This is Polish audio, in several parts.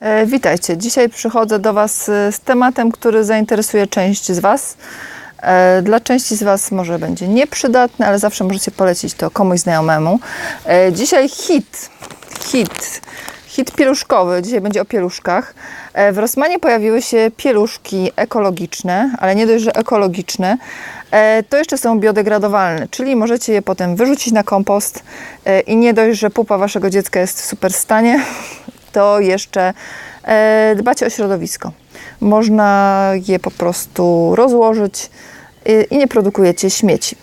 E, Witajcie. Dzisiaj przychodzę do Was e, z tematem, który zainteresuje część z Was. E, Dla części z Was może będzie nieprzydatny, ale zawsze możecie polecić to komuś znajomemu. Dzisiaj hit, hit, hit pieluszkowy. Dzisiaj będzie o pieluszkach. W Rosmanie pojawiły się pieluszki ekologiczne, ale nie dość, że ekologiczne, to jeszcze są biodegradowalne, czyli możecie je potem wyrzucić na kompost i nie dość, że pupa Waszego dziecka jest w super stanie, to jeszcze e, dbacie o środowisko. Można je po prostu rozłożyć y, i nie produkujecie śmieci.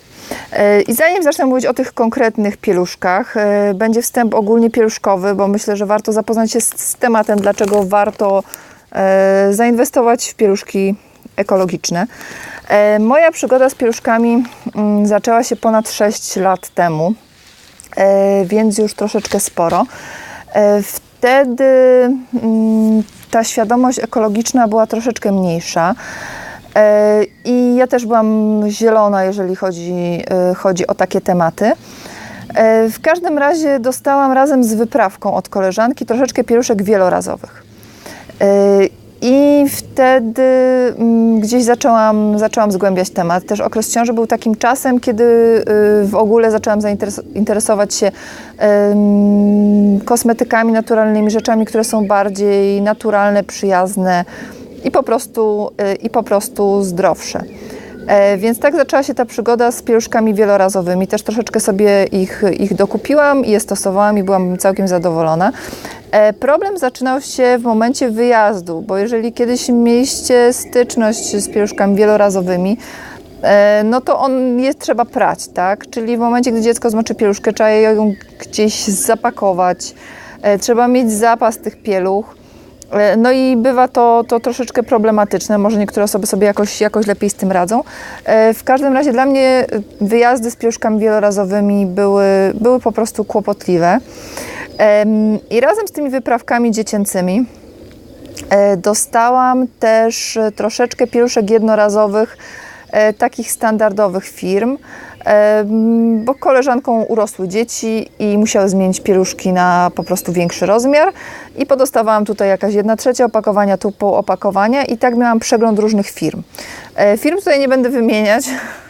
E, I zanim zacznę mówić o tych konkretnych pieluszkach, e, będzie wstęp ogólnie pieluszkowy, bo myślę, że warto zapoznać się z, tematem, dlaczego warto zainwestować w pieluszki ekologiczne. Moja przygoda z pieluszkami mm, zaczęła się ponad 6 lat temu, więc już troszeczkę sporo. E, Wtedy mm, ta świadomość ekologiczna była troszeczkę mniejsza. E, I ja też byłam zielona, jeżeli chodzi, e, chodzi o takie tematy. E, W każdym razie dostałam razem z wyprawką od koleżanki troszeczkę pieluszek wielorazowych. I wtedy mm, gdzieś zaczęłam, zaczęłam zgłębiać temat. Też okres ciąży był takim czasem, kiedy y, w ogóle zaczęłam zainteresować się kosmetykami naturalnymi, rzeczami, które są bardziej naturalne, przyjazne i po prostu, y, i po prostu zdrowsze. E, Więc tak zaczęła się ta przygoda z pieluszkami wielorazowymi. Też troszeczkę sobie ich, ich dokupiłam i je stosowałam i byłam całkiem zadowolona. E, Problem zaczynał się w momencie wyjazdu, bo jeżeli kiedyś mieliście styczność z pieluszkami wielorazowymi, e, no to on je trzeba prać, tak? Czyli w momencie, gdy dziecko zmoczy pieluszkę, trzeba ją gdzieś zapakować, trzeba mieć zapas tych pieluch. E, No i bywa to, to troszeczkę problematyczne. Może niektóre osoby sobie jakoś, jakoś lepiej z tym radzą. E, W każdym razie dla mnie e, wyjazdy z pieluszkami wielorazowymi były, były po prostu kłopotliwe. I razem z tymi wyprawkami dziecięcymi dostałam też troszeczkę pieluszek jednorazowych, takich standardowych firm, e, bo koleżanką urosły dzieci i musiały zmienić pieluszki na po prostu większy rozmiar i podostawałam tutaj jakaś jedna trzecia opakowania, tu pół opakowania i tak miałam przegląd różnych firm. E, Firm tutaj nie będę wymieniać,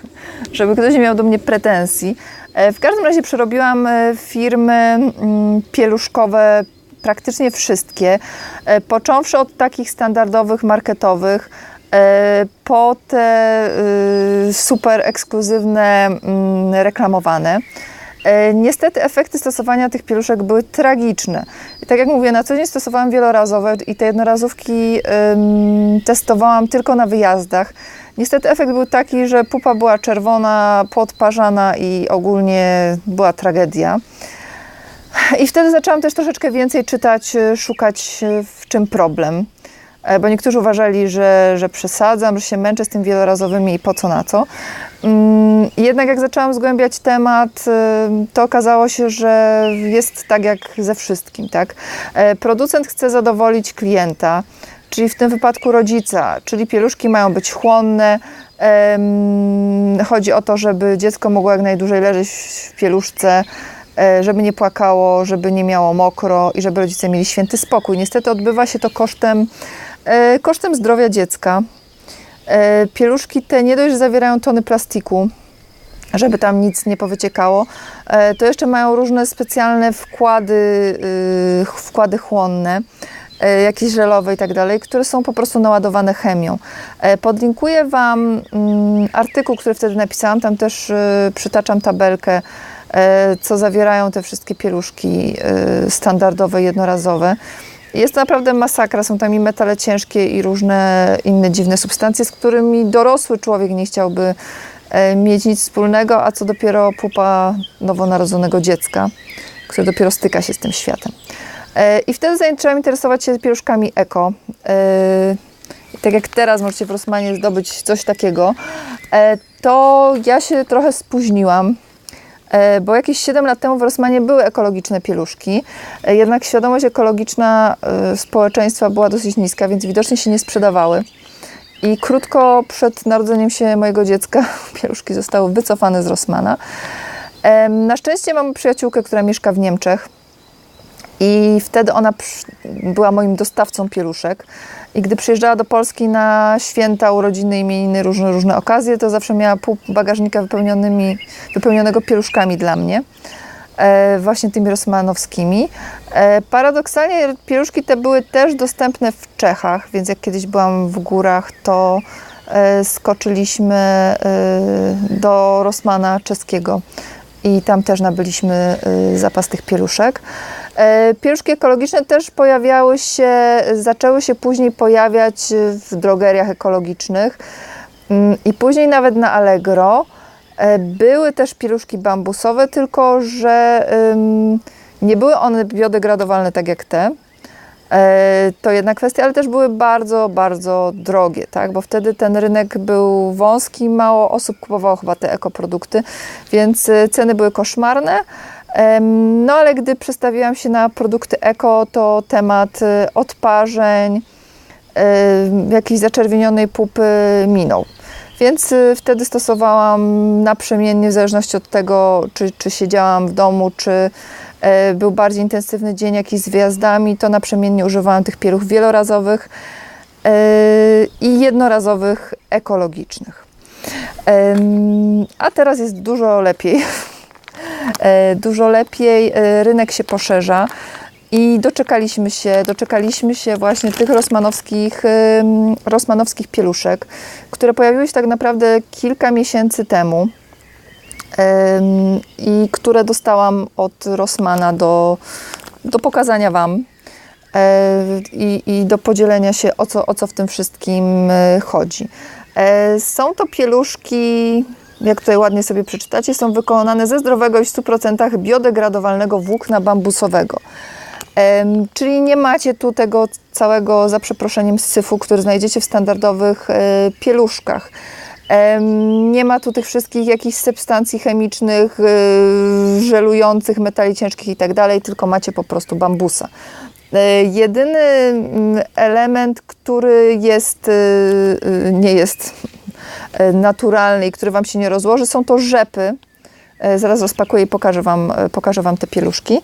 żeby ktoś nie miał do mnie pretensji. E, W każdym razie przerobiłam e, firmy mm, pieluszkowe praktycznie wszystkie, e, począwszy od takich standardowych, marketowych, e, po te y, super ekskluzywne, mm, reklamowane. E, Niestety efekty stosowania tych pieluszek były tragiczne. I tak jak mówię, na co dzień stosowałam wielorazowe i te jednorazówki testowałam tylko na wyjazdach. Niestety efekt był taki, że pupa była czerwona, podparzana i ogólnie była tragedia. I wtedy zaczęłam też troszeczkę więcej czytać, e, szukać e, w czym problem. E, Bo niektórzy uważali, że, że przesadzam, że się męczę z tym wielorazowymi i po co na co. Mm, Jednak jak zaczęłam zgłębiać temat, e, to okazało się, że jest tak jak ze wszystkim. Tak? E, Producent chce zadowolić klienta, czyli w tym wypadku rodzica, czyli pieluszki mają być chłonne. Chodzi o to, żeby dziecko mogło jak najdłużej leżeć w pieluszce, e, żeby nie płakało, żeby nie miało mokro i żeby rodzice mieli święty spokój. Niestety odbywa się to kosztem, kosztem zdrowia dziecka. E, Pieluszki te nie dość, że zawierają tony plastiku, żeby tam nic nie powyciekało, e, to jeszcze mają różne specjalne wkłady, y, wkłady chłonne, e, jakieś żelowe i tak dalej, które są po prostu naładowane chemią. E, Podlinkuję Wam mm, artykuł, który wtedy napisałam, tam też y, przytaczam tabelkę, e, co zawierają te wszystkie pieluszki y, standardowe, jednorazowe. Jest to naprawdę masakra. Są tam i metale ciężkie i różne inne dziwne substancje, z którymi dorosły człowiek nie chciałby e, mieć nic wspólnego, a co dopiero pupa nowonarodzonego dziecka, które dopiero styka się z tym światem. E, I wtedy zaczęłam interesować się pieluszkami eko. E, tak jak teraz możecie w Rosmanie zdobyć coś takiego, to ja się trochę spóźniłam. E, bo jakieś 7 lat temu w Rosmanie były ekologiczne pieluszki, e, jednak świadomość ekologiczna e, społeczeństwa była dosyć niska, więc widocznie się nie sprzedawały. I krótko przed narodzeniem się mojego dziecka pieluszki zostały wycofane z Rosmana. Na szczęście mam przyjaciółkę, która mieszka w Niemczech I wtedy ona była moim dostawcą pieluszek. I gdy przyjeżdżała do Polski na święta, urodziny, imieniny, różne, różne okazje, to zawsze miała pół bagażnika wypełnionymi, wypełnionego pieluszkami dla mnie. E, właśnie tymi rosmanowskimi. E, paradoksalnie pieluszki te były też dostępne w Czechach, więc jak kiedyś byłam w górach, to e, skoczyliśmy e, do Rosmana czeskiego i tam też nabyliśmy e, zapas tych pieluszek. E, Pieluszki ekologiczne też pojawiały się, zaczęły się później pojawiać w drogeriach ekologicznych Mm, i później nawet na Allegro. E, Były też pieluszki bambusowe, tylko że nie były one biodegradowalne tak jak te. E, To jedna kwestia, ale też były bardzo, bardzo drogie, tak? bo wtedy ten rynek był wąski, mało osób kupowało chyba te ekoprodukty, więc ceny były koszmarne. No ale gdy przestawiłam się na produkty eko, to temat e, odparzeń, e, jakiejś zaczerwienionej pupy minął. Więc y, wtedy stosowałam naprzemiennie, w zależności od tego, czy, czy siedziałam w domu, czy e, był bardziej intensywny dzień jakiś z wyjazdami, to naprzemiennie używałam tych pieluch wielorazowych e, i jednorazowych ekologicznych. A teraz jest dużo lepiej. E, Dużo lepiej, e, rynek się poszerza. I doczekaliśmy się, doczekaliśmy się właśnie tych rosmanowskich, ym, rosmanowskich pieluszek, które pojawiły się tak naprawdę kilka miesięcy temu i które dostałam od Rosmana do, do pokazania Wam e, i, i do podzielenia się, o co, o co w tym wszystkim e, chodzi. E, Są to pieluszki, jak tutaj ładnie sobie przeczytacie, są wykonane ze zdrowego i w 100% biodegradowalnego włókna bambusowego. Czyli nie macie tu tego całego, za przeproszeniem, syfu, który znajdziecie w standardowych e, pieluszkach. Nie ma tu tych wszystkich jakichś substancji chemicznych, e, żelujących, metali ciężkich i tak tylko macie po prostu bambusa. E, Jedyny mm, element, który jest, nie jest naturalny i który Wam się nie rozłoży, są to rzepy. E, Zaraz rozpakuję i pokażę Wam, e, pokażę wam te pieluszki.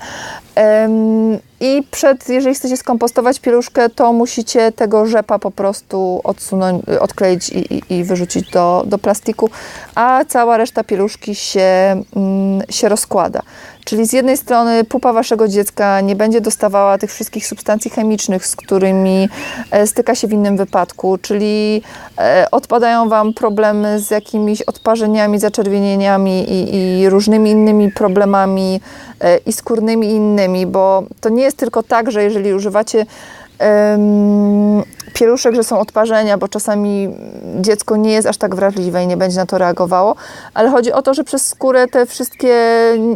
I przed, jeżeli chcecie skompostować pieluszkę, to musicie tego rzepa po prostu odsunąć, odkleić i, i, i wyrzucić do, do plastiku, a cała reszta pieluszki się, mm, się rozkłada. Czyli z jednej strony pupa waszego dziecka nie będzie dostawała tych wszystkich substancji chemicznych, z którymi e, styka się w innym wypadku, czyli e, odpadają wam problemy z jakimiś odparzeniami, zaczerwienieniami i, i różnymi innymi problemami e, i skórnymi innymi, bo to nie jest tylko tak, że jeżeli używacie em, pieluszek, że są odparzenia, bo czasami dziecko nie jest aż tak wrażliwe i nie będzie na to reagowało, ale chodzi o to, że przez skórę te wszystkie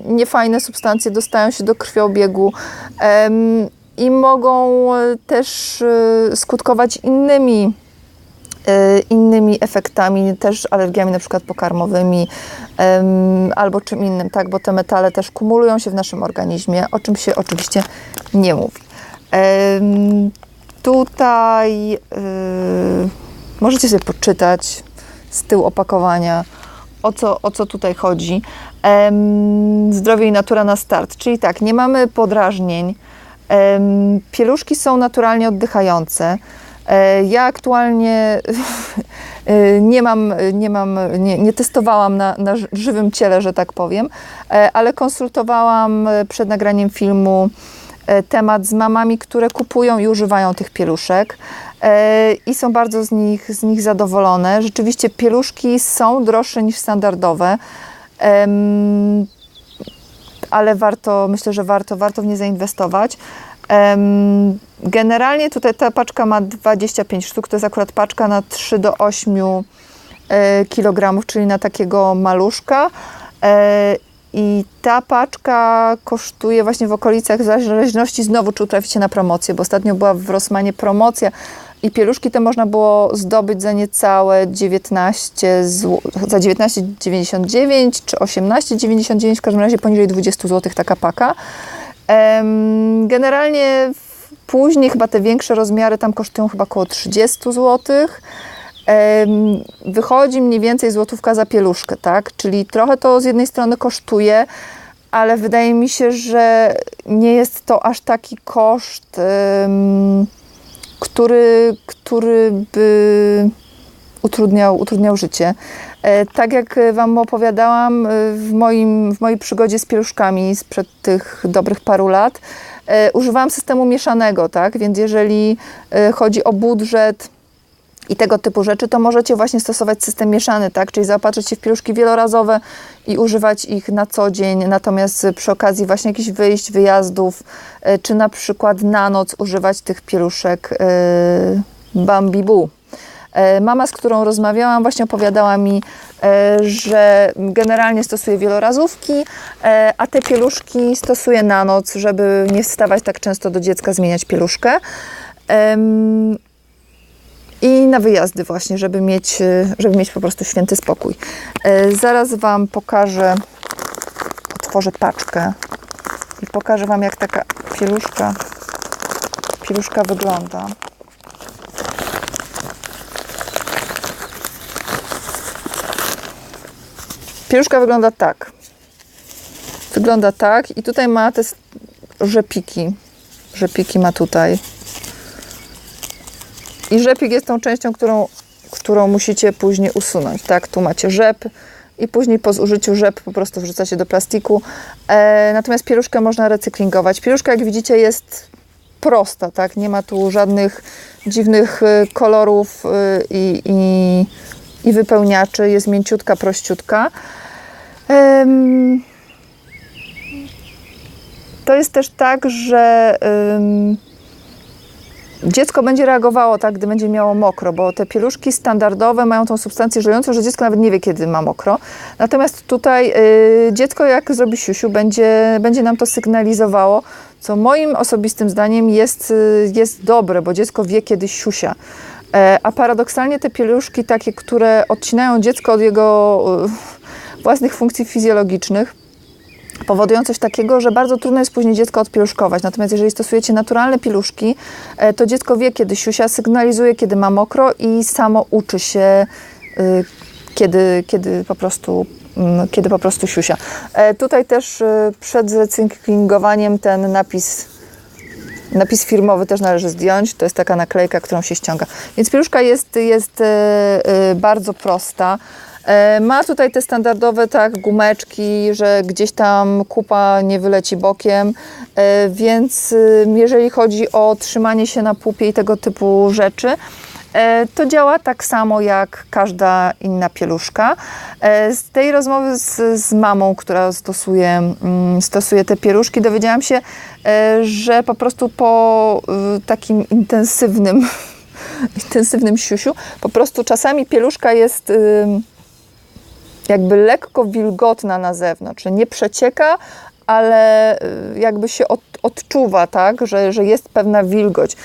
niefajne substancje dostają się do krwiobiegu em, i mogą e, też e, skutkować innymi innymi efektami, też alergiami na przykład pokarmowymi albo czym innym, tak, bo te metale też kumulują się w naszym organizmie, o czym się oczywiście nie mówi. Tutaj y, możecie sobie poczytać z tyłu opakowania, o co, o co tutaj chodzi. Zdrowie i natura na start, czyli tak, nie mamy podrażnień, pieluszki są naturalnie oddychające. E, Ja aktualnie e, nie mam, nie, mam, nie, nie testowałam na, na ży- żywym ciele, że tak powiem, e, ale konsultowałam przed nagraniem filmu temat z mamami, które kupują i używają tych pieluszek i są bardzo z nich, z nich zadowolone. Rzeczywiście pieluszki są droższe niż standardowe. Ale warto, myślę, że warto, warto w nie zainwestować. Generalnie tutaj ta paczka ma 25 sztuk, to jest akurat paczka na 3 do 8 e, kg, czyli na takiego maluszka. E, I ta paczka kosztuje właśnie w okolicach, w zależności znowu, czy traficie na promocję, bo ostatnio była w Rosmanie promocja i pieluszki te można było zdobyć za niecałe 19 zł, za 19,99 czy 18,99, w każdym razie poniżej 20 zł taka paka. Generalnie później chyba te większe rozmiary tam kosztują chyba około 30 zł. Wychodzi mniej więcej złotówka za pieluszkę, tak? Czyli trochę to z jednej strony kosztuje, ale wydaje mi się, że nie jest to aż taki koszt, który, który by utrudniał, utrudniał życie. E, Tak jak Wam opowiadałam e, w, moim, w mojej przygodzie z pieluszkami sprzed tych dobrych paru lat, e, używałam systemu mieszanego, tak? Więc jeżeli chodzi o budżet i tego typu rzeczy, to możecie właśnie stosować system mieszany, tak? Czyli zaopatrzyć się w pieluszki wielorazowe i używać ich na co dzień, natomiast przy okazji właśnie jakichś wyjść, wyjazdów, czy na przykład na noc używać tych pieluszek e, Bambi Boo. E, Mama, z którą rozmawiałam, właśnie opowiadała mi, e, że generalnie stosuje wielorazówki, e, a te pieluszki stosuje na noc, żeby nie wstawać tak często do dziecka, zmieniać pieluszkę. I na wyjazdy właśnie, żeby mieć, żeby mieć po prostu święty spokój. Zaraz Wam pokażę, otworzę paczkę i pokażę Wam, jak taka pieluszka, pieluszka wygląda. Pieluszka wygląda tak. Wygląda tak i tutaj ma te rzepiki. Rzepiki ma tutaj. I rzepik jest tą częścią, którą, którą musicie później usunąć. Tak, tu macie rzep i później po zużyciu rzep po prostu wrzucacie do plastiku. E, natomiast pieluszkę można recyklingować. Pieluszka, jak widzicie, jest prosta, tak? Nie ma tu żadnych dziwnych y, kolorów y, i, i, i wypełniaczy. Jest mięciutka, prościutka. To jest też tak, że dziecko będzie reagowało tak, gdy będzie miało mokro, bo te pieluszki standardowe mają tą substancję żelującą, że dziecko nawet nie wie, kiedy ma mokro. Natomiast tutaj y, dziecko, jak zrobi siusiu, będzie, będzie nam to sygnalizowało, co moim osobistym zdaniem jest, y, jest dobre, bo dziecko wie, kiedy siusia. E, A paradoksalnie te pieluszki, takie, które odcinają dziecko od jego własnych funkcji fizjologicznych, powodują coś takiego, że bardzo trudno jest później dziecko odpieluszkować. Natomiast jeżeli stosujecie naturalne pieluszki, e, to dziecko wie, kiedy siusia, sygnalizuje, kiedy ma mokro i samo uczy się, y, kiedy, kiedy, po, prostu, mm, kiedy po prostu siusia. E, Tutaj też y, przed zrecyklingowaniem ten napis Napis firmowy też należy zdjąć. To jest taka naklejka, którą się ściąga. Więc pieluszka jest, jest e, bardzo prosta. E, Ma tutaj te standardowe tak gumeczki, że gdzieś tam kupa nie wyleci bokiem, e, więc y, jeżeli chodzi o trzymanie się na pupie i tego typu rzeczy, e, to działa tak samo jak każda inna pieluszka. Z tej rozmowy z, z mamą, która stosuje, mm, stosuje te pieluszki, dowiedziałam się, że po prostu po y, takim intensywnym, intensywnym siusiu, po prostu czasami pieluszka jest jakby lekko wilgotna na zewnątrz, nie przecieka, ale y, jakby się od, odczuwa, tak, że, że jest pewna wilgoć.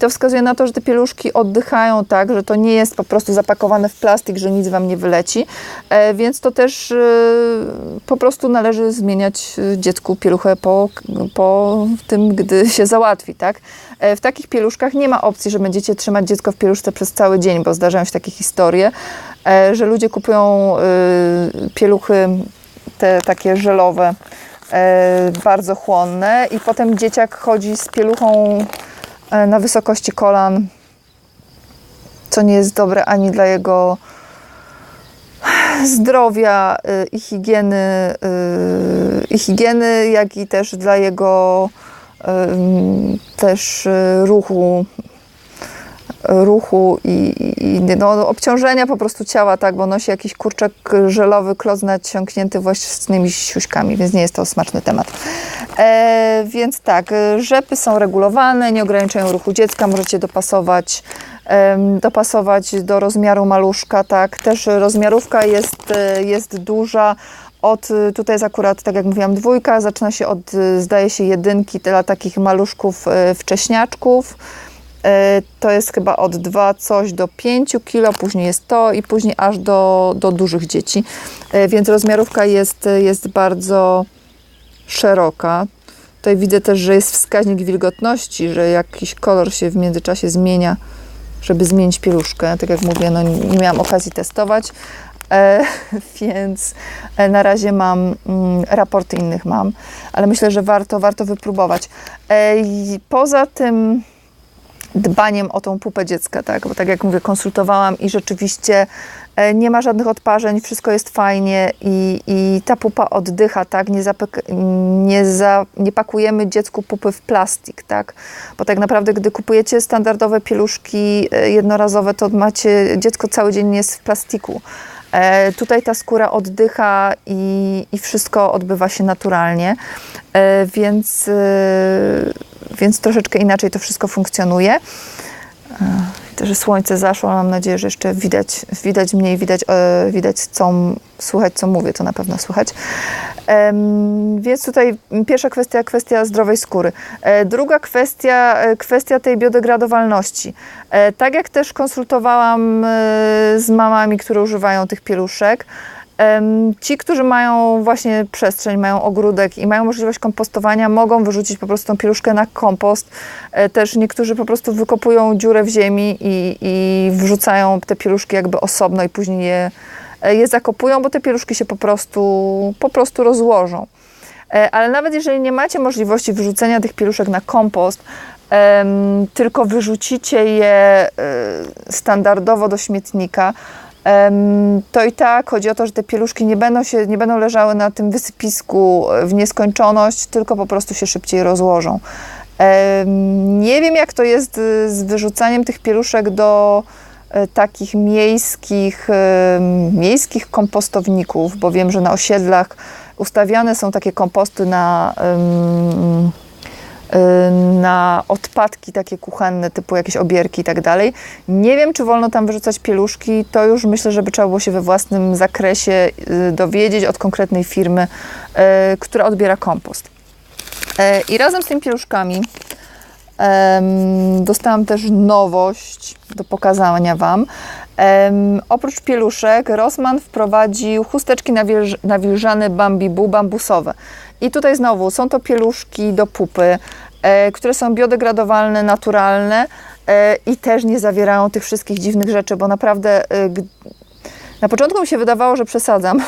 To wskazuje na to, że te pieluszki oddychają tak, że to nie jest po prostu zapakowane w plastik, że nic Wam nie wyleci, E, więc to też y, po prostu należy zmieniać y, dziecku pieluchę po, po tym, gdy się załatwi, tak. E, W takich pieluszkach nie ma opcji, że będziecie trzymać dziecko w pieluszce przez cały dzień, bo zdarzają się takie historie, e, że ludzie kupują pieluchy te takie żelowe, e, bardzo chłonne. I potem dzieciak chodzi z pieluchą e, na wysokości kolan, co nie jest dobre ani dla jego zdrowia y, i higieny, i higieny, jak i też dla jego też ruchu ruchu i, i no, obciążenia po prostu ciała, tak, bo nosi jakiś kurczak żelowy, kloc naciągnięty własnymi siuśkami, więc nie jest to smaczny temat. E, więc tak, e, rzepy są regulowane, nie ograniczają ruchu dziecka, możecie dopasować, dopasować do rozmiaru maluszka, tak, też rozmiarówka jest, e, jest duża, od, tutaj jest akurat, tak jak mówiłam, dwójka, zaczyna się od, zdaje się, jedynki, dla takich maluszków y, wcześniaczków, E, To jest chyba od 2 coś do 5 kilo, później jest to i później aż do, do dużych dzieci. E, Więc rozmiarówka jest, jest bardzo szeroka. Tutaj widzę też, że jest wskaźnik wilgotności, że jakiś kolor się w międzyczasie zmienia, żeby zmienić pieluszkę. Tak jak mówię, no nie miałam okazji testować, E, więc e, na razie mam mm, raporty innych mam, ale myślę, że warto, warto wypróbować. E, poza tym dbaniem o tą pupę dziecka, tak? Bo tak jak mówię, konsultowałam i rzeczywiście e, nie ma żadnych odparzeń, wszystko jest fajnie i, i ta pupa oddycha, tak? Nie, zapek- nie, za, nie pakujemy dziecku pupy w plastik, tak? Bo tak naprawdę, gdy kupujecie standardowe pieluszki e, jednorazowe, to macie, dziecko cały dzień jest w plastiku. E, tutaj ta skóra oddycha i, i wszystko odbywa się naturalnie, e, więc, e, więc troszeczkę inaczej to wszystko funkcjonuje. E, że słońce zaszło, mam nadzieję, że jeszcze widać, widać mnie, widać, e, widać co, słychać, co mówię, to na pewno słychać. Em, Więc tutaj pierwsza kwestia, kwestia zdrowej skóry. E, Druga kwestia, e, kwestia tej biodegradowalności. E, Tak jak też konsultowałam e, z mamami, które używają tych pieluszek, ci, którzy mają właśnie przestrzeń, mają ogródek i mają możliwość kompostowania, mogą wyrzucić po prostu tą pieluszkę na kompost. E, Też niektórzy po prostu wykopują dziurę w ziemi i, i wrzucają te pieluszki jakby osobno i później je, e, je zakopują, bo te pieluszki się po prostu, po prostu rozłożą. E, Ale nawet jeżeli nie macie możliwości wyrzucenia tych pieluszek na kompost, tylko wyrzucicie je standardowo do śmietnika, to i tak chodzi o to, że te pieluszki nie będą, się, nie będą leżały na tym wysypisku w nieskończoność, tylko po prostu się szybciej rozłożą. Nie wiem, jak to jest y, z wyrzucaniem tych pieluszek do e, takich miejskich, em, miejskich kompostowników, bo wiem, że na osiedlach ustawiane są takie komposty na, y, na odpadki takie kuchenne, typu jakieś obierki i tak dalej. Nie wiem, czy wolno tam wyrzucać pieluszki. To już myślę, żeby trzeba było się we własnym zakresie y, dowiedzieć od konkretnej firmy, y, która odbiera kompost. I razem z tymi pieluszkami dostałam też nowość do pokazania Wam. Oprócz pieluszek Rossmann wprowadził chusteczki nawilż- nawilżane Bambibu bambusowe. I tutaj znowu są to pieluszki do pupy, e, które są biodegradowalne, naturalne e, i też nie zawierają tych wszystkich dziwnych rzeczy, bo naprawdę e, na początku mi się wydawało, że przesadzam.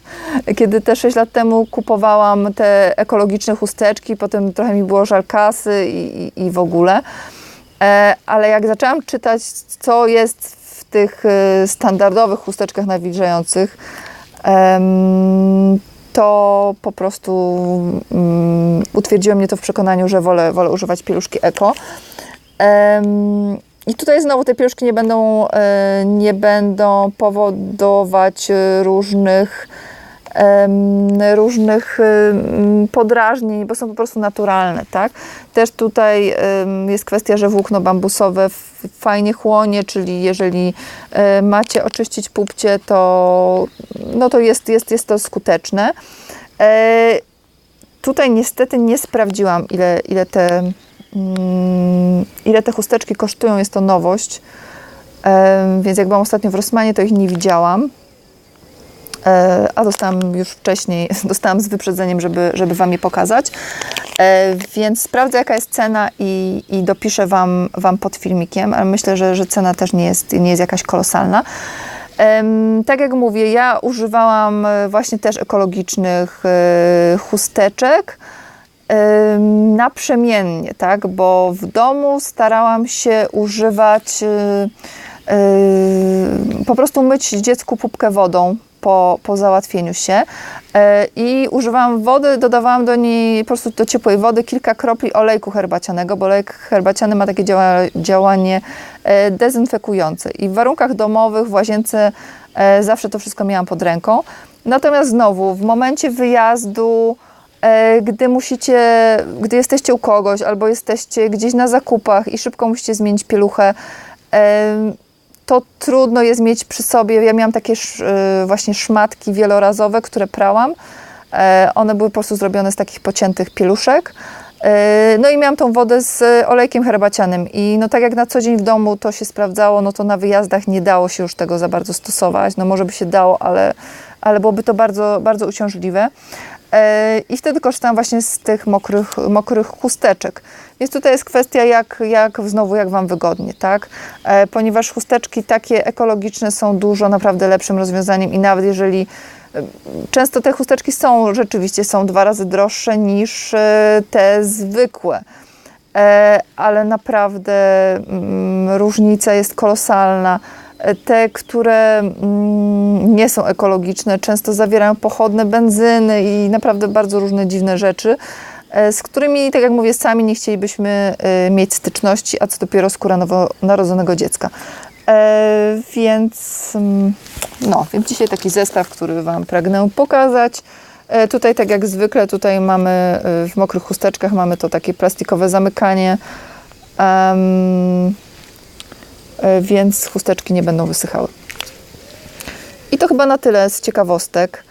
Kiedy te 6 lat temu kupowałam te ekologiczne chusteczki, potem trochę mi było żal kasy i, i, i w ogóle. Ale jak zaczęłam czytać, co jest w tych standardowych chusteczkach nawilżających, to po prostu mm, utwierdziło mnie to w przekonaniu, że wolę, wolę używać pieluszki eko. Em, I tutaj znowu te pieluszki nie będą, e, nie będą powodować e, różnych różnych podrażnień, bo są po prostu naturalne, tak? Też tutaj jest kwestia, że włókno bambusowe fajnie chłonie, czyli jeżeli e, macie oczyścić pupcie, to, no to jest, jest, jest to skuteczne. E, Tutaj niestety nie sprawdziłam, ile, ile, te, mm, ile te chusteczki kosztują. Jest to nowość. Więc jak byłam ostatnio w Rossmanie, to ich nie widziałam. E, A dostałam już wcześniej, dostałam z wyprzedzeniem, żeby, żeby Wam je pokazać. E, Więc sprawdzę, jaka jest cena i, i dopiszę Wam, wam pod filmikiem, ale myślę, że, że cena też nie jest, nie jest jakaś kolosalna. Tak jak mówię, ja używałam właśnie też ekologicznych e, chusteczek em, naprzemiennie, tak? Bo w domu starałam się używać, po prostu myć dziecku pupkę wodą po, po załatwieniu się E, i używałam wody, dodawałam do niej po prostu do ciepłej wody kilka kropli olejku herbacianego, bo olejek herbaciany ma takie działa, działanie e, dezynfekujące i w warunkach domowych w łazience e, zawsze to wszystko miałam pod ręką. Natomiast znowu w momencie wyjazdu gdy musicie, gdy jesteście u kogoś albo jesteście gdzieś na zakupach i szybko musicie zmienić pieluchę, to trudno jest mieć przy sobie. Ja miałam takie y, właśnie szmatki wielorazowe, które prałam. E, One były po prostu zrobione z takich pociętych pieluszek No i miałam tą wodę z e, olejkiem herbacianym i no tak jak na co dzień w domu to się sprawdzało, no to na wyjazdach nie dało się już tego za bardzo stosować. No może by się dało, ale, ale byłoby to bardzo, bardzo uciążliwe. E, I wtedy korzystałam właśnie z tych mokrych, mokrych chusteczek. Więc tutaj jest kwestia, jak, jak znowu, jak Wam wygodnie, tak? E, Ponieważ chusteczki takie ekologiczne są dużo naprawdę lepszym rozwiązaniem i nawet jeżeli e, często te chusteczki są rzeczywiście są dwa razy droższe niż e, te zwykłe. E, ale naprawdę mm, różnica jest kolosalna. E, Te, które mm, nie są ekologiczne, często zawierają pochodne benzyny i naprawdę bardzo różne dziwne rzeczy, z którymi, tak jak mówię, sami nie chcielibyśmy mieć styczności, a co dopiero skóra nowonarodzonego dziecka. E, Więc, mm, no, więc dzisiaj taki zestaw, który Wam pragnę pokazać. E, Tutaj, tak jak zwykle, tutaj mamy e, w mokrych chusteczkach mamy to takie plastikowe zamykanie, e, więc chusteczki nie będą wysychały. I to chyba na tyle z ciekawostek.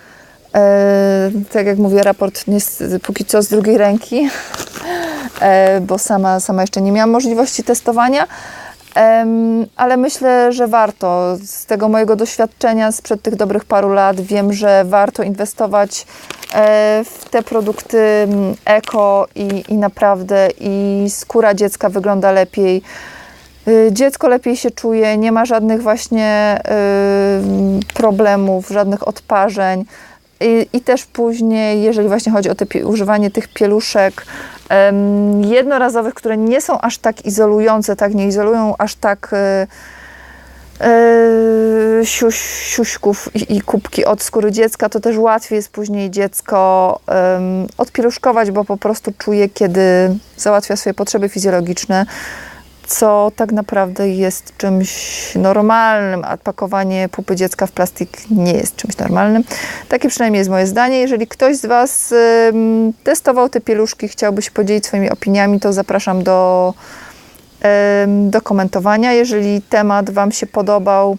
E, tak jak mówię, raport jest póki co z drugiej ręki, e, bo sama, sama jeszcze nie miałam możliwości testowania. Ale myślę, że warto. Z tego mojego doświadczenia sprzed tych dobrych paru lat wiem, że warto inwestować e, w te produkty eko i, i naprawdę i skóra dziecka wygląda lepiej. Y, Dziecko lepiej się czuje, nie ma żadnych właśnie y, problemów, żadnych odparzeń. I, I też później, jeżeli właśnie chodzi o te używanie tych pieluszek em, jednorazowych, które nie są aż tak izolujące, tak nie izolują aż tak y, y, siuś, siuśków i, i kubki od skóry dziecka, to też łatwiej jest później dziecko em, odpieluszkować, bo po prostu czuje, kiedy załatwia swoje potrzeby fizjologiczne co tak naprawdę jest czymś normalnym, a pakowanie pupy dziecka w plastik nie jest czymś normalnym. Takie przynajmniej jest moje zdanie. Jeżeli ktoś z Was testował te pieluszki, chciałby się podzielić swoimi opiniami, to zapraszam do, do komentowania. Jeżeli temat Wam się podobał,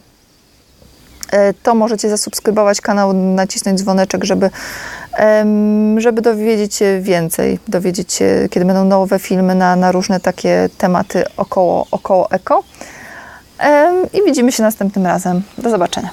e, to możecie zasubskrybować kanał, nacisnąć dzwoneczek, żeby, żeby dowiedzieć się więcej, dowiedzieć się, kiedy będą nowe filmy na, na różne takie tematy około, około eko. I widzimy się następnym razem. Do zobaczenia.